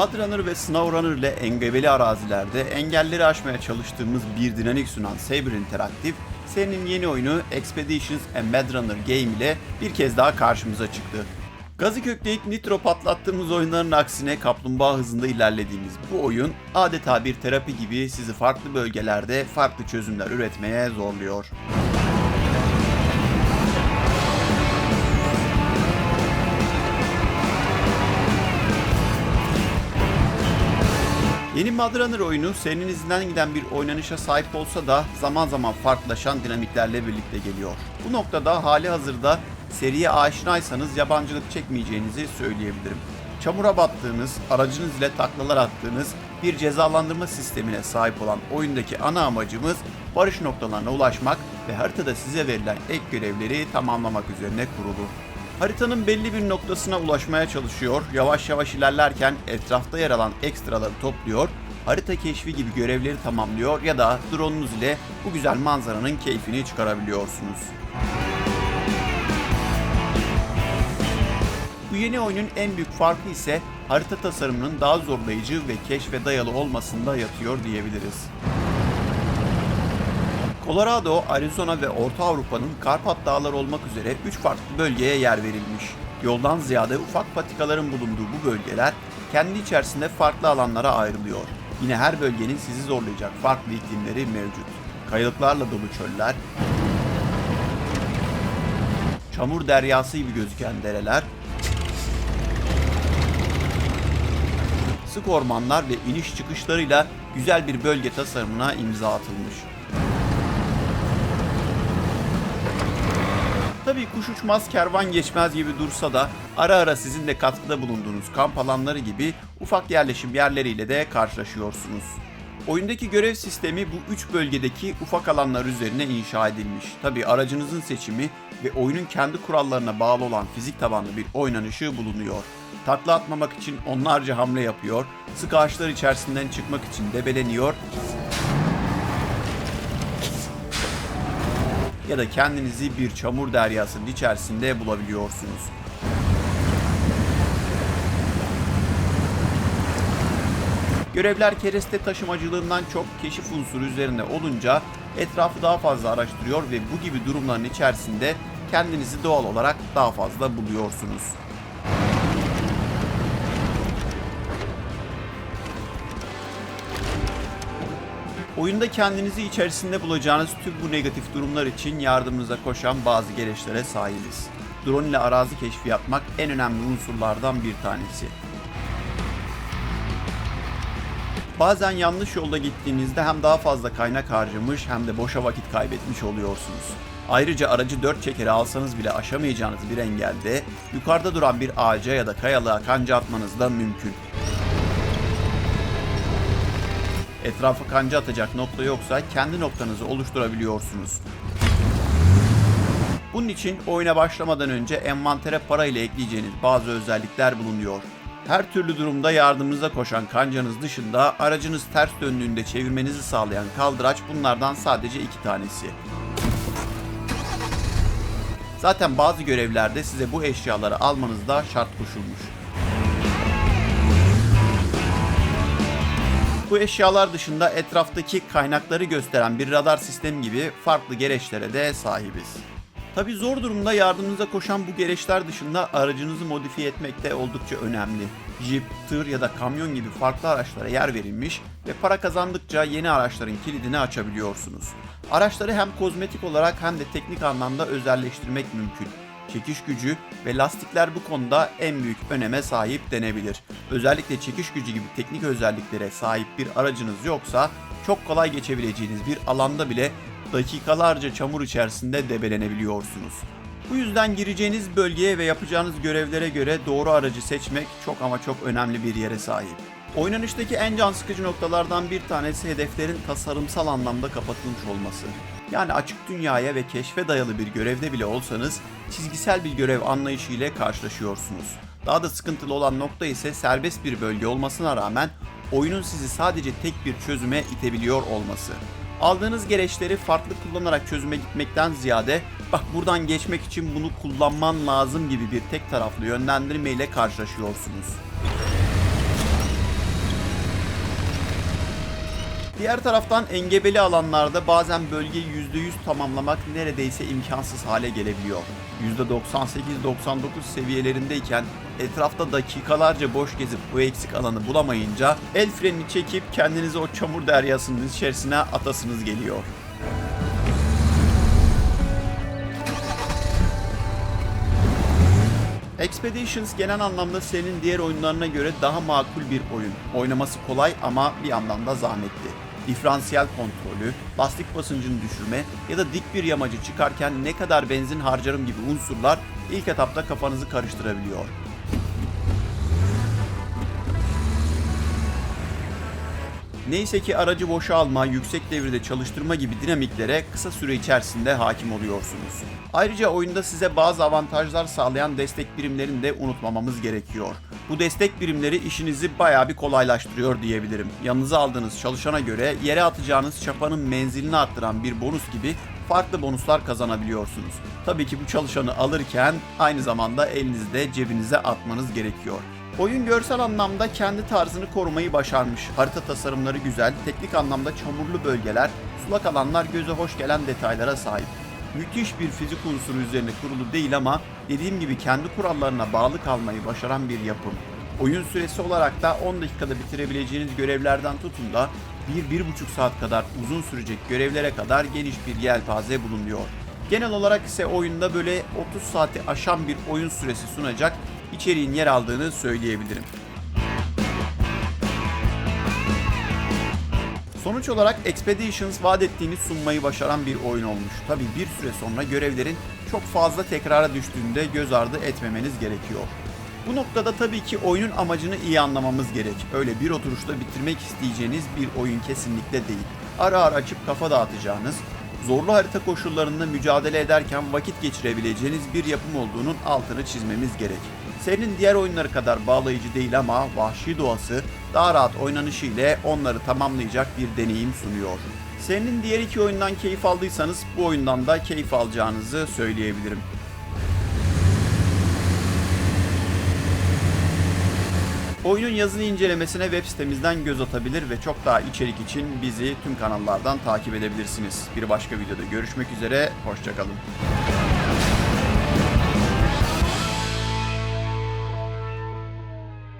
Mudrunner ve SnowRunner ile engebeli arazilerde engelleri aşmaya çalıştığımız bir dinamik sunan Saber Interactive, serinin yeni oyunu Expeditions and Mudrunner Game ile bir kez daha karşımıza çıktı. Gazı kökleyip nitro patlattığımız oyunların aksine kaplumbağa hızında ilerlediğimiz bu oyun adeta bir terapi gibi sizi farklı bölgelerde farklı çözümler üretmeye zorluyor. Yeni Mudrunner oyunu serinin izinden giden bir oynanışa sahip olsa da zaman zaman farklılaşan dinamiklerle birlikte geliyor. Bu noktada hali hazırda seriye aşinaysanız yabancılık çekmeyeceğinizi söyleyebilirim. Çamura battığınız, aracınız ile taklalar attığınız bir cezalandırma sistemine sahip olan oyundaki ana amacımız barış noktalarına ulaşmak ve haritada size verilen ek görevleri tamamlamak üzerine kurulu. Haritanın belli bir noktasına ulaşmaya çalışıyor, yavaş yavaş ilerlerken etrafta yer alan ekstraları topluyor, harita keşfi gibi görevleri tamamlıyor ya da drone'unuz ile bu güzel manzaranın keyfini çıkarabiliyorsunuz. Bu yeni oyunun en büyük farkı ise harita tasarımının daha zorlayıcı ve keşfe dayalı olmasında yatıyor diyebiliriz. Colorado, Arizona ve Orta Avrupa'nın Karpat Dağları olmak üzere 3 farklı bölgeye yer verilmiş. Yoldan ziyade ufak patikaların bulunduğu bu bölgeler kendi içerisinde farklı alanlara ayrılıyor. Yine her bölgenin sizi zorlayacak farklı iklimleri mevcut. Kayalıklarla dolu çöller, çamur deryası gibi gözüken dereler, sık ormanlar ve iniş çıkışlarıyla güzel bir bölge tasarımına imza atılmış. Tabii kuş uçmaz kervan geçmez gibi dursa da ara ara sizin de katkıda bulunduğunuz kamp alanları gibi ufak yerleşim yerleriyle de karşılaşıyorsunuz. Oyundaki görev sistemi bu üç bölgedeki ufak alanlar üzerine inşa edilmiş. Tabii aracınızın seçimi ve oyunun kendi kurallarına bağlı olan fizik tabanlı bir oynanışı bulunuyor. Takla atmamak için onlarca hamle yapıyor, sık ağaçlar içerisinden çıkmak için debeleniyor ya da kendinizi bir çamur deryasının içerisinde bulabiliyorsunuz. Görevler kereste taşımacılığından çok keşif unsuru üzerine olunca etrafı daha fazla araştırıyor ve bu gibi durumların içerisinde kendinizi doğal olarak daha fazla buluyorsunuz. Oyunda kendinizi içerisinde bulacağınız tüm bu negatif durumlar için yardımınıza koşan bazı gereçlere sahibiz. Drone ile arazi keşfi yapmak en önemli unsurlardan bir tanesi. Bazen yanlış yolda gittiğinizde hem daha fazla kaynak harcamış hem de boşa vakit kaybetmiş oluyorsunuz. Ayrıca aracı dört çekeri alsanız bile aşamayacağınız bir engelde yukarıda duran bir ağaca ya da kayalığa kanca atmanız da mümkün. Etrafa kanca atacak nokta yoksa kendi noktanızı oluşturabiliyorsunuz. Bunun için oyuna başlamadan önce envantere para ile ekleyeceğiniz bazı özellikler bulunuyor. Her türlü durumda yardımınıza koşan kancanız dışında aracınız ters döndüğünde çevirmenizi sağlayan kaldıraç bunlardan sadece iki tanesi. Zaten bazı görevlerde size bu eşyaları almanız da şart koşulmuş. Bu eşyalar dışında etraftaki kaynakları gösteren bir radar sistemi gibi farklı gereçlere de sahibiz. Tabi zor durumda yardımınıza koşan bu gereçler dışında aracınızı modifiye etmek de oldukça önemli. Jeep, tır ya da kamyon gibi farklı araçlara yer verilmiş ve para kazandıkça yeni araçların kilidini açabiliyorsunuz. Araçları hem kozmetik olarak hem de teknik anlamda özelleştirmek mümkün çekiş gücü ve lastikler bu konuda en büyük öneme sahip denebilir. Özellikle çekiş gücü gibi teknik özelliklere sahip bir aracınız yoksa çok kolay geçebileceğiniz bir alanda bile dakikalarca çamur içerisinde debelenebiliyorsunuz. Bu yüzden gireceğiniz bölgeye ve yapacağınız görevlere göre doğru aracı seçmek çok ama çok önemli bir yere sahip. Oynanıştaki en can sıkıcı noktalardan bir tanesi hedeflerin tasarımsal anlamda kapatılmış olması. Yani açık dünyaya ve keşfe dayalı bir görevde bile olsanız çizgisel bir görev anlayışı ile karşılaşıyorsunuz. Daha da sıkıntılı olan nokta ise serbest bir bölge olmasına rağmen oyunun sizi sadece tek bir çözüme itebiliyor olması. Aldığınız gereçleri farklı kullanarak çözüme gitmekten ziyade bak buradan geçmek için bunu kullanman lazım gibi bir tek taraflı yönlendirme ile karşılaşıyorsunuz. Diğer taraftan engebeli alanlarda bazen bölgeyi %100 tamamlamak neredeyse imkansız hale gelebiliyor. %98-99 seviyelerindeyken etrafta dakikalarca boş gezip bu eksik alanı bulamayınca el frenini çekip kendinizi o çamur deryasının içerisine atasınız geliyor. Expeditions genel anlamda senin diğer oyunlarına göre daha makul bir oyun. Oynaması kolay ama bir yandan da zahmetli. Diferansiyel kontrolü, lastik basıncını düşürme ya da dik bir yamacı çıkarken ne kadar benzin harcarım gibi unsurlar ilk etapta kafanızı karıştırabiliyor. Neyse ki aracı boşa alma, yüksek devirde çalıştırma gibi dinamiklere kısa süre içerisinde hakim oluyorsunuz. Ayrıca oyunda size bazı avantajlar sağlayan destek birimlerini de unutmamamız gerekiyor. Bu destek birimleri işinizi bayağı bir kolaylaştırıyor diyebilirim. Yanınıza aldığınız çalışana göre yere atacağınız çapanın menzilini arttıran bir bonus gibi farklı bonuslar kazanabiliyorsunuz. Tabii ki bu çalışanı alırken aynı zamanda elinizde cebinize atmanız gerekiyor. Oyun görsel anlamda kendi tarzını korumayı başarmış. Harita tasarımları güzel, teknik anlamda çamurlu bölgeler, sulak alanlar göze hoş gelen detaylara sahip. Müthiş bir fizik unsuru üzerine kurulu değil ama dediğim gibi kendi kurallarına bağlı kalmayı başaran bir yapım. Oyun süresi olarak da 10 dakikada bitirebileceğiniz görevlerden tutun da 1-1,5 saat kadar uzun sürecek görevlere kadar geniş bir yelpaze bulunuyor. Genel olarak ise oyunda böyle 30 saati aşan bir oyun süresi sunacak içeriğin yer aldığını söyleyebilirim. Sonuç olarak Expeditions vaat ettiğini sunmayı başaran bir oyun olmuş. Tabi bir süre sonra görevlerin çok fazla tekrara düştüğünde göz ardı etmemeniz gerekiyor. Bu noktada tabii ki oyunun amacını iyi anlamamız gerek. Öyle bir oturuşta bitirmek isteyeceğiniz bir oyun kesinlikle değil. Ara ara açıp kafa dağıtacağınız, zorlu harita koşullarında mücadele ederken vakit geçirebileceğiniz bir yapım olduğunun altını çizmemiz gerek. Serinin diğer oyunları kadar bağlayıcı değil ama vahşi doğası daha rahat oynanışı ile onları tamamlayacak bir deneyim sunuyor. Serinin diğer iki oyundan keyif aldıysanız bu oyundan da keyif alacağınızı söyleyebilirim. Oyunun yazılı incelemesine web sitemizden göz atabilir ve çok daha içerik için bizi tüm kanallardan takip edebilirsiniz. Bir başka videoda görüşmek üzere, hoşçakalın.